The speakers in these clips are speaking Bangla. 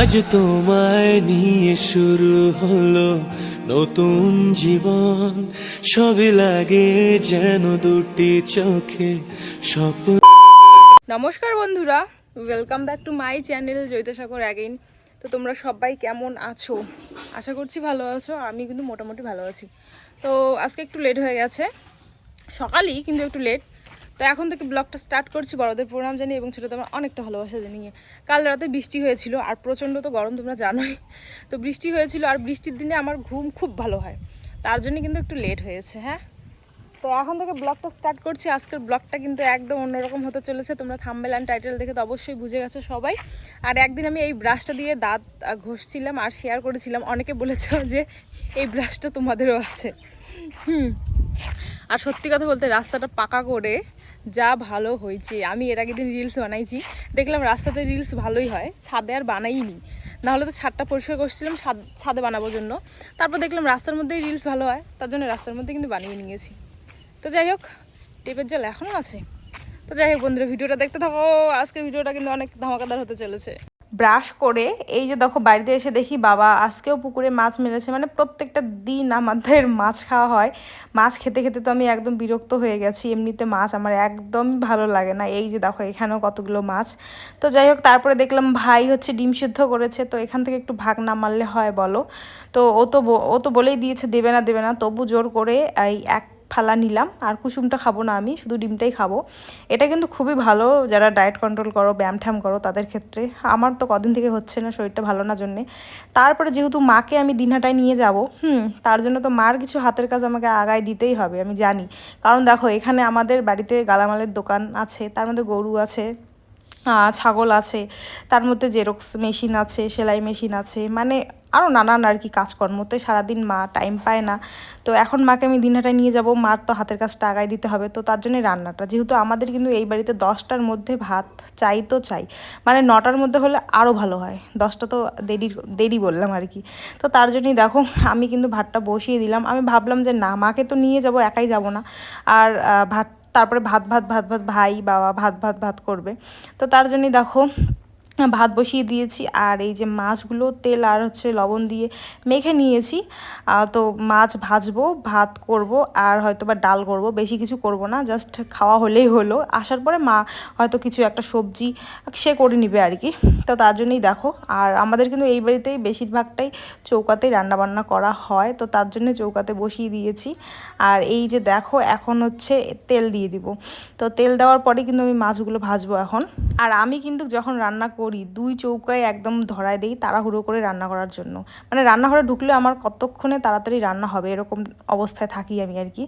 আজ তোমায় নিয়ে শুরু হলো নতুন জীবন। সবই লাগে যেন দুটি চোখে স্বপ্ন। নমস্কার বন্ধুরা welcome back to my channel জৈতসাগর again তো তোমরা সবাই কেমন আছো? আশা করছি ভালো আছো, আমি কিন্তু মোটামুটি ভালো আছি। তো আজকে একটু লেট হয়ে গেছে। সকালই কিন্তু একটু লেট তো এখন থেকে ব্লগটা স্টার্ট করছি বড়দের প্রোগ্রাম জানিয়ে এবং ছোটো তোমার অনেকটা ভালোবাসা জানিয়ে। কাল রাতে বৃষ্টি হয়েছিল আর প্রচণ্ড তো গরম, তোমরা জানোই। তো বৃষ্টি হয়েছিল আর বৃষ্টির দিনে আমার ঘুম খুব ভালো হয়। তার জন্য কিন্তু একটু লেট হয়েছে হ্যাঁ? তো এখন থেকে ব্লগটা স্টার্ট করছি। আজকের ব্লগটা কিন্তু একদম অন্যরকম হতে চলেছে। তোমরা থাম্বেল অ্যান্ড টাইটেল দেখে তো অবশ্যই বুঝে গেছো সবাই। আর একদিন আমি এই ব্রাশটা দিয়ে দাঁত ঘষছিলাম আর শেয়ার করেছিলাম। অনেকে বলেছে যে এই ব্রাশটা তোমাদেরও আছে। হুম। আর সত্যি কথা বলতে রাস্তাটা পাকা করে যা ভালো হয়েছে। আমি এর আগের দিন রিলস বানাইছি। দেখলাম রাস্তাতে রিলস ভালোই হয়, ছাদে আর বানাইনি। নাহলে তো ছাদটা পরিষ্কার করছিলাম, ছাদ- ছাদে বানাবোর জন্য। তারপর দেখলাম রাস্তার মধ্যেই রিলস ভালো হয়, তার জন্য রাস্তার মধ্যে কিন্তু বানিয়ে নিয়েছি। তো যাই হোক, টেপের জল এখনও আছে। তো যাই হোক বন্ধুরা, ভিডিওটা দেখতে থাকো। আজকের ভিডিওটা কিন্তু অনেক ধামাকাদার হতে চলেছে। ব্রাশ করে, এই যে দেখো বাড়িতে এসে দেখি বাবা আজকেও পুকুরে মাছ মেরেছে মানে প্রত্যেকটা দিন আমাদের মাছ খাওয়া হয়। মাছ খেতে খেতে তো আমি একদম বিরক্ত হয়ে গেছি, এমনিতে মাছ আমার একদম ভালো লাগে না। এই যে দেখো এখানেও কতগুলো মাছ। তো যাই হোক, তারপরে দেখলাম ভাই হচ্ছে ডিম সিদ্ধ করেছে, তো এখান থেকে একটু ভাগ না মারলে হয় বলো। তো ও তো ও তো বলেই দিয়েছে, দেবে না দেবে না। তবু জোর করে এই এক ফালা নিলাম, আর কুসুমটা খাব না আমি, শুধু ডিমটাই খাব। এটা কিন্তু খুবই ভালো, যারা ডায়েট কন্ট্রোল করো, ব্যায়াম ঠ্যাম করো, তাদের ক্ষেত্রে। আমার তো কদিন থেকে হচ্ছে না, শরীরটা ভালো না জন্যে। তারপরে যেহেতু মাকে আমি দিনহাটায় নিয়ে যাব, হুম, তার জন্য তো মার কিছু হাতের কাজ আমাকে আগায় দিতেই হবে, আমি জানি। কারণ দেখো, এখানে আমাদের বাড়িতে গালামালের দোকান আছে, তার মধ্যে গরু আছে ছাগল আছে, তার মধ্যে জেরক্স মেশিন আছে, সেলাই মেশিন আছে মানে আরও নানান আর কি কাজকর্মতে সারাদিন মা টাইম পায় না। তো এখন মাকে আমি দিনহাটায় নিয়ে যাব, মার তো হাতের কাজটা আগায় দিতে হবে। তো তার জন্য রান্নাটা, যেহেতু আমাদের কিন্তু এই বাড়িতে দশটার মধ্যে ভাত চাই তো চাই মানে নটার মধ্যে হলে আরও ভালো হয়। দশটা তো দেরি দেরি বললাম আর কি। তো তার জন্যই দেখো, আমি কিন্তু ভাতটা বসিয়ে দিলাম। আমি ভাবলাম যে না, মাকে তো নিয়ে যাব, একাই যাব না। আর ভাত তারপরে ভাত ভাত ভাত ভাত ভাই, বাবা ভাত ভাত ভাত করবে। তো তার জন্যই দেখো ভাত বসিয়ে দিয়েছি আর এই যে মাছগুলো তেল আর হচ্ছে লবণ দিয়ে মেখে নিয়েছি। তো মাছ ভাজবো, ভাত করব আর হয়তো বা ডাল করব, বেশি কিছু করব না জাস্ট খাওয়া হলেই হলো। আসার পরে মা হয়তো কিছু একটা সবজি সে করে নিবে আর কি তো তার জন্যই দেখো, আর আমাদের কিন্তু এই বাড়িতেই বেশিরভাগটাই চৌকাতেই রান্নাবান্না করা হয়, তো তার জন্য চৌকাতে বসিয়ে দিয়েছি। আর এই যে দেখো, এখন হচ্ছে তেল দিয়ে দিব। তো তেল দেওয়ার পরে কিন্তু আমি মাছগুলো ভাজবো এখন। আর আমি কিন্তু যখন রান্না করি, দুই চৌকায় একদম ধরায় দিই তাড়াহুড়ো করে রান্না করার জন্য। মানে রান্নাঘরে ঢুকলে আমার কতক্ষণে তাড়াতাড়ি রান্না হবে এরকম অবস্থায় থাকি আমি আর কি।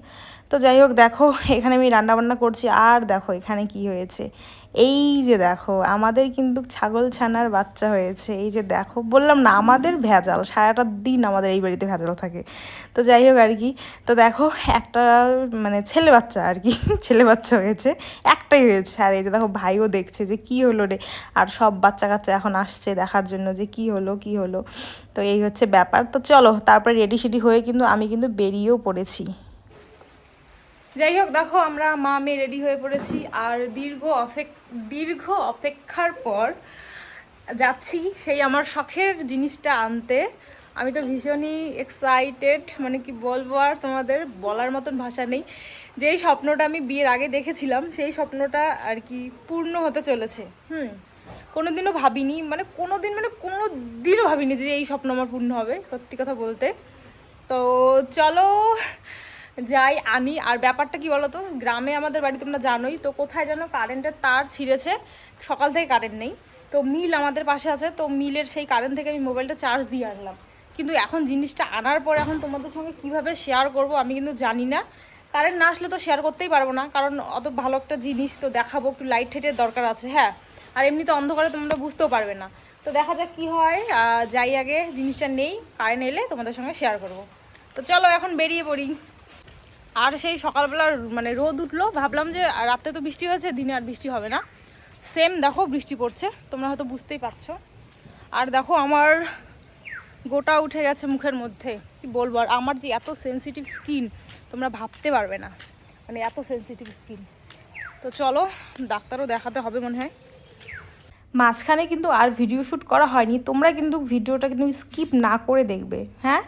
তো যাই হোক, দেখো, এখানে আমি রান্না বান্না করছি। আর দেখো, এখানে কি হয়েছে? এই যে দেখো, আমাদের কিন্তু ছাগল ছানার বাচ্চা হয়েছে। এই যে দেখো, বললাম না, আমাদের ভেজাল, সারাটা দিন আমাদের এই বাড়িতে ভেজাল থাকে। তো যাই হোক আর কি, তো দেখো, একটা মানে ছেলে বাচ্চা আর কি, ছেলে বাচ্চা হয়েছে, একটাই হয়েছে। আর এই যে দেখো, ভাইও দেখছে যে কি হলো রে? আর সব বাচ্চা কাচ্চা এখন আসছে দেখার জন্য যে কি হলো কি হলো। তো এই হচ্ছে ব্যাপার। তো চলো, তারপরে রেডি সেডি হয়ে কিন্তু আমি কিন্তু বেরিয়েও পড়েছি। যাই হোক দেখো আমরা মা মেয়ে রেডি হয়ে পড়েছি আর দীর্ঘ অপেক, দীর্ঘ অপেক্ষার পর যাচ্ছি সেই আমার শখের জিনিসটা আনতে। আমি তো ভীষণই এক্সাইটেড মানে কি বলব আর তোমাদের বলার মতন ভাষা নেই। যেই স্বপ্নটা আমি বিয়ের আগে দেখেছিলাম, সেই স্বপ্নটা আর কি পূর্ণ হতে চলেছে। হুম, কোনোদিনও ভাবিনি মানে কোনো দিন মানে কোনো দিনও ভাবিনি যে এই স্বপ্ন আমার পূর্ণ হবে, সত্যি কথা বলতে। তো চলো যাই আনি আর ব্যাপারটা কি বলতো? গ্রামে আমাদের বাড়ি তোমরা জানোই, তো কোথায় যেন কারেন্টের তার ছিঁড়েছে। সকাল থেকে কারেন্ট নেই। তো মিল আমাদের পাশে আছে, তো মিলের সেই কারেন্ট থেকে আমি মোবাইলটা চার্জ দিয়ে আনলাম। কিন্তু এখন জিনিসটা আনার পর এখন তোমাদের সঙ্গে কীভাবে শেয়ার করব আমি কিন্তু জানি না। কারেন্ট না আসলে তো শেয়ার করতেই পারব না, কারণ অত ভালো একটা জিনিস তো দেখাবো, একটু লাইট হেটের দরকার আছে হ্যাঁ। আর এমনিতে অন্ধকারে তোমরা বুঝতেও পারবে না। তো দেখা যাক কি হয় যাই আগে, জিনিসটা নেই কারেন্ট এলে তোমাদের সঙ্গে শেয়ার করব। তো চলো এখন বেরিয়ে পড়ি। আর সেই সকালবেলা মানে রোদ উঠল, ভাবলাম যে রাতে তো বৃষ্টি হয়েছে, দিনে আর বৃষ্টি হবে না। সেম দেখো, বৃষ্টি পড়ছে, তোমরা হয়তো বুঝতেই পারছ। আর দেখো, আমার গোটা উঠে গেছে মুখের মধ্যে, কি বলব? আর আমার যে এত সেনসিটিভ স্কিন তোমরা ভাবতে পারবে না। মানে এত সেনসিটিভ স্কিন তো চলো, ডাক্তারও দেখাতে হবে মনে হয়। মাঝখানে কিন্তু আর ভিডিও শ্যুট করা হয়নি। তোমরা কিন্তু ভিডিওটা কিন্তু স্কিপ না করে দেখবে হ্যাঁ?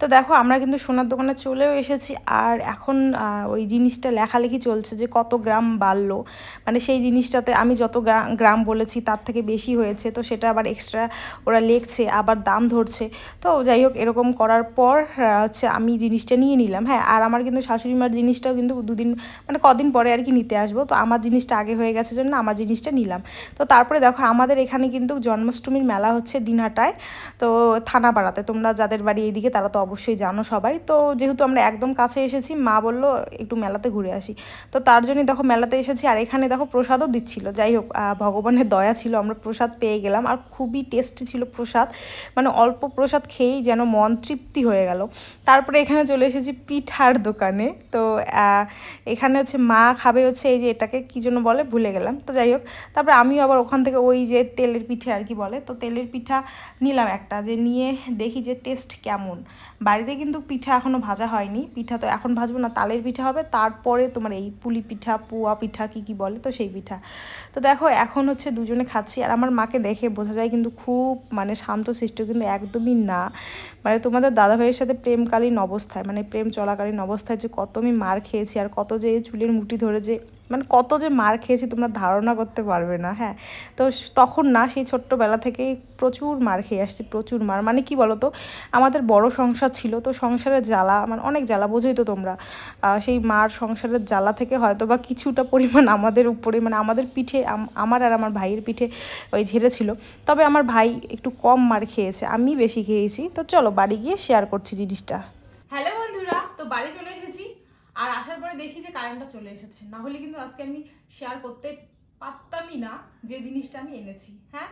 তো দেখো, আমরা কিন্তু সোনার দোকানে চলেও এসেছি আর এখন ওই জিনিসটা লেখালেখি চলছে যে কত গ্রাম বাড়লো। মানে সেই জিনিসটাতে আমি যত গ্রা- গ্রাম বলেছি তার থেকে বেশি হয়েছে, তো সেটা আবার এক্সট্রা ওরা লিখছে, আবার দাম ধরছে। তো যাই হোক, এরকম করার পর হচ্ছে আমি জিনিসটা নিয়ে নিলাম হ্যাঁ? আর আমার কিন্তু শাশুড়ি মার জিনিসটাও কিন্তু দুদিন মানে কদিন পরে আর কি নিতে আসব। তো আমার জিনিসটা আগে হয়ে গেছে জন্য আমার জিনিসটা নিলাম। তো তারপরে দেখো আমাদের এখানে কিন্তু জন্মাষ্টমীর মেলা হচ্ছে দিনহাটায়, তো থানাপাড়াতে। তোমরা যাদের বাড়ি এইদিকে তারা তো অবশ্যই জানো সবাই। তো যেহেতু আমরা একদম কাছে এসেছি, মা বলল একটু মেলাতে ঘুরে আসি। তো তার জন্যই দেখো মেলাতে এসেছি, আর এখানে দেখো প্রসাদও দিচ্ছিল। যাই হোক ভগবানের দয়া ছিল, আমরা প্রসাদ পেয়ে গেলাম। আর খুবই টেস্টি ছিল প্রসাদ। মানে অল্প প্রসাদ খেয়েই যেন মন তৃপ্তি হয়ে গেল। তারপরে এখানে চলে এসেছি পিঠার দোকানে। তো এখানে হচ্ছে মা খাবে হচ্ছে এই যে এটাকে, কী জন্য বলে, ভুলে গেলাম। তো যাই হোক, তারপরে আমিও আবার ওখান থেকে ওই যে তেলের পিঠে আর কি বলে, তো তেলের পিঠা নিলাম একটা যে নিয়ে দেখি যে টেস্ট কেমন। বাড়িতে কিন্তু পিঠা এখনও ভাজা হয়নি, পিঠা তো এখন ভাজবো না, তালের পিঠা হবে, তারপরে তোমার এই পুলি পিঠা, পুয়া পিঠা কি কি বলে, তো সেই পিঠা। তো দেখো এখন হচ্ছে দুজনে খাচ্ছি, আর আমার মাকে দেখে বোঝা যায় কিন্তু খুব মানে শান্ত সৃষ্ট কিন্তু একদমই না। মানে তোমাদের দাদা ভাইয়ের সাথে প্রেমকালীন অবস্থায় মানে প্রেম চলাকালীন অবস্থায় যে কত আমি মার খেয়েছি আর কত যে চুলের মুঠি ধরে যে মানে কত যে মার খেয়েছি তোমরা ধারণা করতে পারবে না হ্যাঁ? তো তখন না সেই ছোট্টবেলা থেকেই প্রচুর মার খেয়ে আসছি, প্রচুর মার। মানে কি বলো তো আমাদের বড় সংসার ছিল, তো সংসারের জ্বালা মানে অনেক জ্বালা, বোঝোই তো তোমরা। সেই মার সংসারের জ্বালা থেকে হয়তো বা কিছুটা পরিমাণ আমাদের উপরে মানে আমাদের পিঠে, আম- আমার আর আমার ভাইয়ের পিঠে ওই ঝেড়েছিল। তবে আমার ভাই একটু কম মার খেয়েছে, আমি বেশি খেয়েছি। তো চলো বাড়ি গিয়ে শেয়ার করছি জিনিসটা। হ্যালো বন্ধুরা, তো বাড়ি চলে এসেছি। আর আসার পরে দেখি যে কারেন্টটা চলে এসেছে। না হলে কিন্তু আজকে আমি শেয়ার করতে পারতামই না যে জিনিসটা আমি এনেছি হ্যাঁ?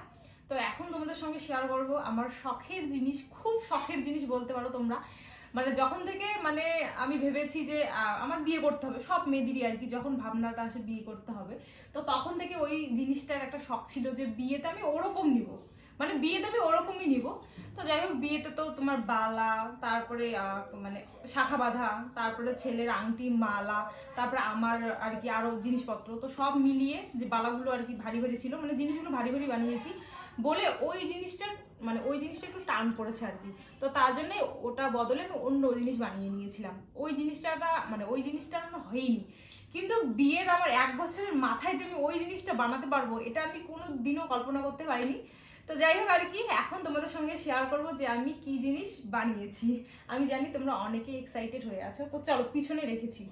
তো এখন তোমাদের সঙ্গে শেয়ার করব আমার শখের জিনিস, খুব শখের জিনিস বলতে পারো তোমরা। মানে যখন থেকে মানে আমি ভেবেছি যে আমার বিয়ে করতে হবে, সব মেয়েদেরই আর কি, যখন ভাবনাটা আসে বিয়ে করতে হবে, তো তখন থেকে ওই জিনিসটার একটা শখ ছিল যে বিয়েতে আমি ওরকম নিব। মানে বিয়েতে আমি ওরকমই নিব। তো যাই হোক, বিয়েতে তো তোমার বালা, তারপরে মানে শাখা বাঁধা, তারপরে ছেলের আংটি, মালা, তারপরে আমার আর কি আরও জিনিসপত্র, তো সব মিলিয়ে যে বালাগুলো আর কি ভারী ভারী ছিল মানে জিনিসগুলো ভারী ভারী বানিয়েছি, বলে ওই জিনিসটার মানে ওই জিনিসটা একটু টান পড়েছে আর কি। তো তার জন্যে ওটা বদলে আমি অন্য জিনিস বানিয়ে নিয়েছিলাম। ওই জিনিসটাটা মানে ওই জিনিসটা আমার হয়নি। কিন্তু বিয়ের আমার এক বছরের মাথায় যে আমি ওই জিনিসটা বানাতে পারব, এটা আমি কোনো দিনও কল্পনা করতে পারিনি। তো যাই হোক আর কি এখন তোমাদের সঙ্গে শেয়ার করব যে আমি কি জিনিস বানিয়েছি। আমি জানি তোমরা অনেকে এক্সাইটেড হয়ে আছো, তো চলো পিছনে রেখেছি।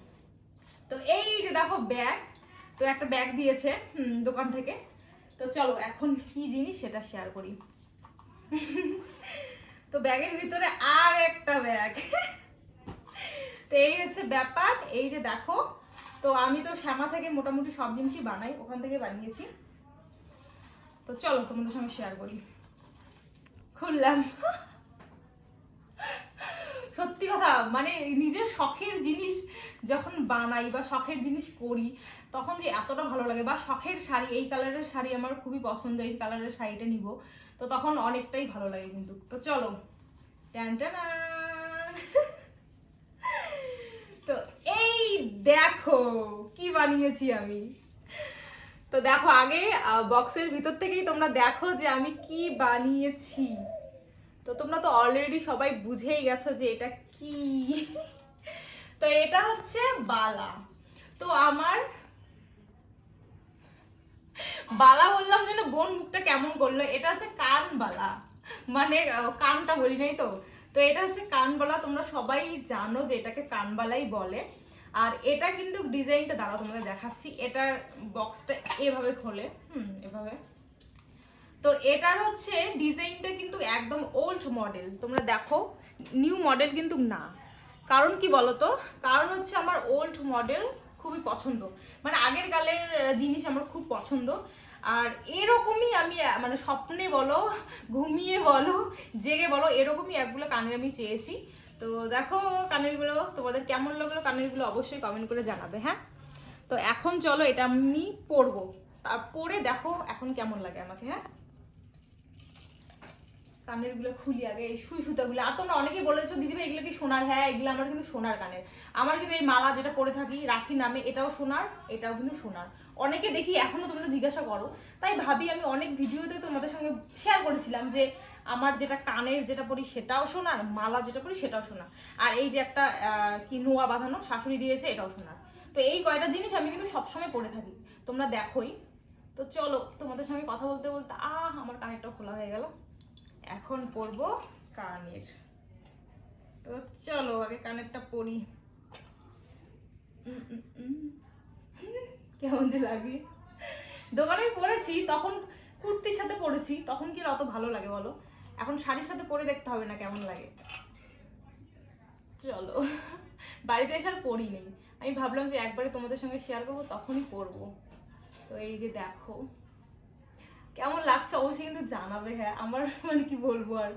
তো এই যে দেখো ব্যাগ তো একটা ব্যাগ দিয়েছে দোকান থেকে। তো চলো এখন কি জিনিস সেটা শেয়ার করি। তো ব্যাগের ভিতরে আর একটা ব্যাগ তো এই হচ্ছে ব্যাপার, এই যে দেখো, তো আমি তো শ্যামা থেকে মোটামুটি সব জিনিসই বানাই, ওখান থেকে বানিয়েছি। তো চলো তোমাদের সঙ্গে শেয়ার করি। খুললাম। সত্যি কথা মানে নিজের শখের জিনিস যখন বানাই বা শখের জিনিস করি, তখন যে এতটা ভালো লাগে। বা শখের শাড়ি, এই কালারের শাড়ি আমার খুবই পছন্দ, এই কালারের শাড়িটা নিব। তো তখন অনেকটাই ভালো লাগে কিন্তু। তো চলো। ট্যান তো এই দেখো, কি বানিয়েছি আমি। তো দেখো আগে বক্সের ভিতর থেকেই তোমরা দেখো যে আমি কি বানিয়েছি। তো তোমরা তো অলরেডি সবাই বুঝেই গেছো যে এটা কি। তো এটা হচ্ছে বালা। তো আমার বালা বললাম যেন বোন মুখটা কেমন করল। এটা হচ্ছে কান বালা। মানে কানটা বলি নাই তো। তো এটা হচ্ছে কানবালা তোমরা সবাই জানো যে এটাকে কানবালাই বলে। আর এটা কিন্তু ডিজাইনটা দাঁড়াও, তোমাদের দেখাচ্ছি। এটার বক্সটা এভাবে খোলে। হুম, এভাবে। তো এটার হচ্ছে ডিজাইনটা কিন্তু একদম ওল্ড মডেল তোমরা দেখো নিউ মডেল কিন্তু না। কারণ কি বলতো? কারণ হচ্ছে আমার ওল্ড মডেল খুবই পছন্দ। মানে আগের কালের জিনিস আমার খুব পছন্দ। আর এরকমই আমি মানে স্বপ্নে বলো, ঘুমিয়ে বলো, জেগে বলো, এরকমই একগুলো কানের আমি চেয়েছি। তো দেখো কানেরগুলো, তোমাদের কেমন লাগল কানেরগুলো অবশ্যই কমেন্ট করে জানাবে হ্যাঁ? তো এখন চলো এটা আমি পরবো। তার পরে দেখো এখন কেমন লাগে আমাকে হ্যাঁ? কানেরগুলো খুলি আগে, এই সুই সুতাগুলো। আর তোমরা অনেকেই বলেছ, দিদি ভাই, এগুলো কি সোনার? হ্যাঁ এগুলো আমার কিন্তু সোনার কানের। আমার কিন্তু এই মালা যেটা পরে থাকি, রাখি নামে, এটাও সোনার, এটাও কিন্তু সোনার। অনেকে দেখি, এখনও তোমরা জিজ্ঞাসা করো। তাই ভাবি, আমি অনেক ভিডিওতে তোমাদের সঙ্গে শেয়ার করেছিলাম যে আমার যেটা কানের যেটা পরি সেটাও শোনার মালা যেটা পরি সেটাও শোনার আর এই যে একটা কি নোয়া বাঁধানো শাশুড়ি দিয়েছে এটাও শোনার তো এই কয়টা জিনিস আমি কিন্তু সবসময় পরে থাকি। তোমরা দেখোই। তো চলো, তোমাদের সঙ্গে কথা বলতে বলতে, আহ, আমার কানেরটা খোলা হয়ে গেল। এখন পরবো কানের। তো চলো, আগে কানেরটা উম। কেমন যে লাগে। দোকানে পরেছি, তখন কুর্তির সাথে পরেছি, তখন কি অত ভালো লাগে বলো? এখন শাড়ির সাথে পরে দেখতে হবে না কেমন লাগে। চলো। বাড়িতে এসে আর পরি নেই। আমি ভাবলাম যে একবারে তোমাদের সঙ্গে শেয়ার করব, তখনই পরবো। তো এই যে দেখো, কেমন লাগছে অবশ্যই কিন্তু জানাবে হ্যাঁ আমার মানে কি বলব আর।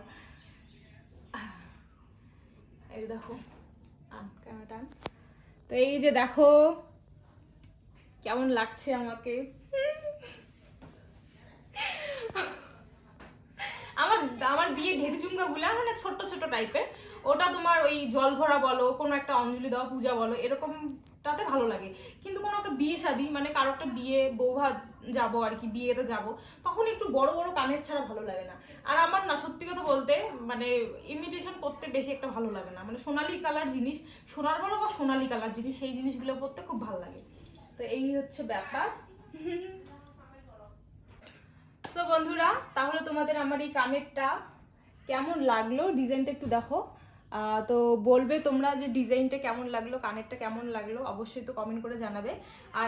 এই দেখো আন ক্যামেরাটা আন। তো এই যে দেখো, কেমন লাগছে আমাকে? আমার আমার বিয়ে ঢেরি চুমকাগুলা মানে ছোট্ট ছোট টাইপের। ওটা তোমার ওই জল ভরা বলো, কোনো একটা অঞ্জলি দেওয়া, পূজা বলো, এরকমটাতে ভালো লাগে। কিন্তু কোনো একটা বিয়ে শাদি মানে কারও একটা বিয়ে, বৌভাত যাব আর কি, বিয়েতে যাব, তখন একটু বড় বড় কানের ছাড়া ভালো লাগে না। আর আমার না, সত্যি কথা বলতে মানে ইমিটেশন করতে বেশি একটা ভালো লাগে না। মানে সোনালি কালার জিনিস, সোনার বলো বা সোনালি কালার জিনিস, সেই জিনিসগুলো পরতে খুব ভালো লাগে। তো এই হচ্ছে ব্যাপার। সো বন্ধুরা, তাহলে তোমাদের আমার এই কানেরটা কেমন লাগল? ডিজাইনটা একটু দেখো। তো বলবে তোমরা যে ডিজাইনটা কেমন লাগল, কানেরটা কেমন লাগল? অবশ্যই তো কমেন্ট করে জানাবে। আর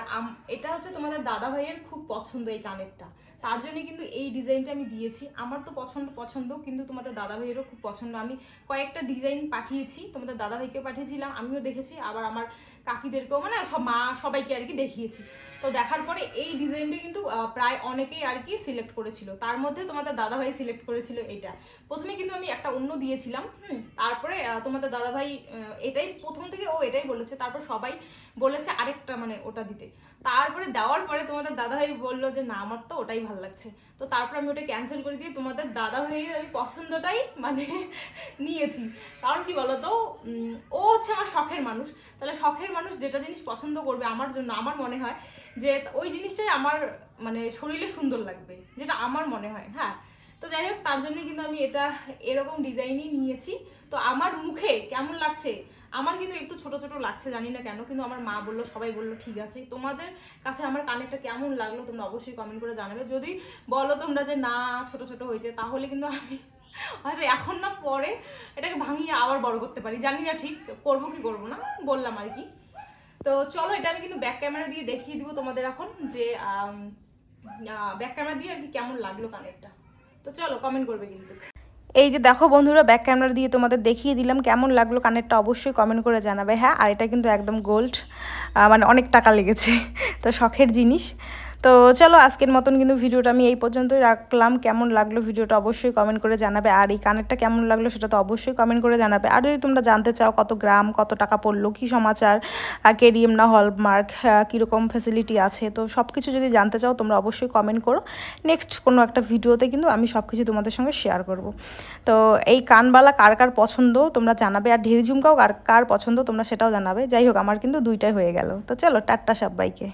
এটা হচ্ছে তোমাদের দাদা ভাইয়ের খুব পছন্দ এই কানেরটা। তার জন্য কিন্তু এই ডিজাইনটা আমি দিয়েছি। আমার তো পছন্দ পছন্দ, কিন্তু তোমাদের দাদা ভাইয়েরও খুব পছন্দ। আমি কয়েকটা ডিজাইন পাঠিয়েছি, তোমাদের দাদা ভাইকে পাঠিয়েছিলাম, আমিও দেখেছি। আবার আমার কাকিদেরকেও মানে সব মা সবাইকে আর কি দেখিয়েছি। তো দেখার পরে এই ডিজাইনটা কিন্তু প্রায় অনেকেই আর কি সিলেক্ট করেছিল। তার মধ্যে তোমাদের দাদা ভাই সিলেক্ট করেছিল এটা। প্রথমে কিন্তু আমি একটা অন্য দিয়েছিলাম, হুম, তারপরে তোমাদের দাদা ভাই এটাই প্রথম থেকে ও এটাই বলেছে। তারপর সবাই বলেছে আরেকটা মানে ওটা দিতে। তারপরে দেওয়ার পরে তোমাদের দাদা ভাই বলল যে, না, আমার তো ওটাই ভালো লাগছে। তো তারপর আমি ওটা ক্যান্সেল করে দিয়ে তোমাদের দাদা ভাইয়ের আমি পছন্দটাই মানে নিয়েছি। কারণ কি বলতো ও হচ্ছে আমার শখের মানুষ। তাহলে শখের মানুষ যেটা জিনিস পছন্দ করবে আমার জন্য, আমার মনে হয় যে ওই জিনিসটাই আমার মানে শরীরে সুন্দর লাগবে, যেটা আমার মনে হয় হ্যাঁ। তো যাই হোক, তার জন্য কিন্তু আমি এটা এরকম ডিজাইনই নিয়েছি। তো আমার মুখে কেমন লাগছে? আমার কিন্তু একটু ছোট ছোট লাগছে, জানি না কেন, কিন্তু আমার মা বলল, সবাই বলল, ঠিক আছে। তোমাদের কাছে আমার কানেরটা কেমন লাগল, তোমরা অবশ্যই কমেন্ট করে জানাবে। যদি বলো তোমরা যে, না, ছোট ছোট হয়েছে, তাহলে কিন্তু আমি হয়তো এখন না পরে এটাকে ভাঙিয়ে আবার বড় করতে পারি। জানি না ঠিক, করব কি করব না, বললাম আর কি। তো চলো, এটা আমি কিন্তু ব্যাক ক্যামেরা দিয়ে দেখিয়ে দিব তোমাদের এখন যে ব্যাক ক্যামেরা দিয়ে আর কি কেমন লাগল কানেরটা তো চলো কমেন্ট করবে কিন্তু। এই যে দেখো বন্ধুরা ব্যাক ক্যামেরা দিয়ে তোমাদের দেখিয়ে দিলাম কেমন লাগল কানেরটা অবশ্যই কমেন্ট করে জানাবে। হ্যাঁ আর এটা কিন্তু একদম গোল্ড মানে অনেক টাকা লেগেছে, তো শখের জিনিস। তো চলো আজকের মতন কিন্তু ভিডিওটা আমি এই পর্যন্তই রাখলাম। কেমন লাগল ভিডিওটা অবশ্যই কমেন্ট করে জানাবে। আর এই কানেরটা কেমন লাগল সেটা তো অবশ্যই কমেন্ট করে জানাবে। আর যদি তোমরা জানতে চাও কত গ্রাম, কত টাকা পড়ল, কী সমাচার কেডিএম না হলমার্ক কীরকম ফ্যাসিলিটি আছে, তো সব কিছু যদি জানতে চাও তোমরা অবশ্যই কমেন্ট করো। নেক্সট কোনো একটা ভিডিওতে কিন্তু আমি সব কিছু তোমাদের সঙ্গে শেয়ার করব। তো এই কানবালা কার কার পছন্দ তোমরা জানাবে। আর ঢের ঝুমকাও কার কার পছন্দ তোমরা সেটাও জানাবে। যাই হোক, আমার কিন্তু দুইটাই হয়ে গেল। তো চলো টাট্টা সবাইকে।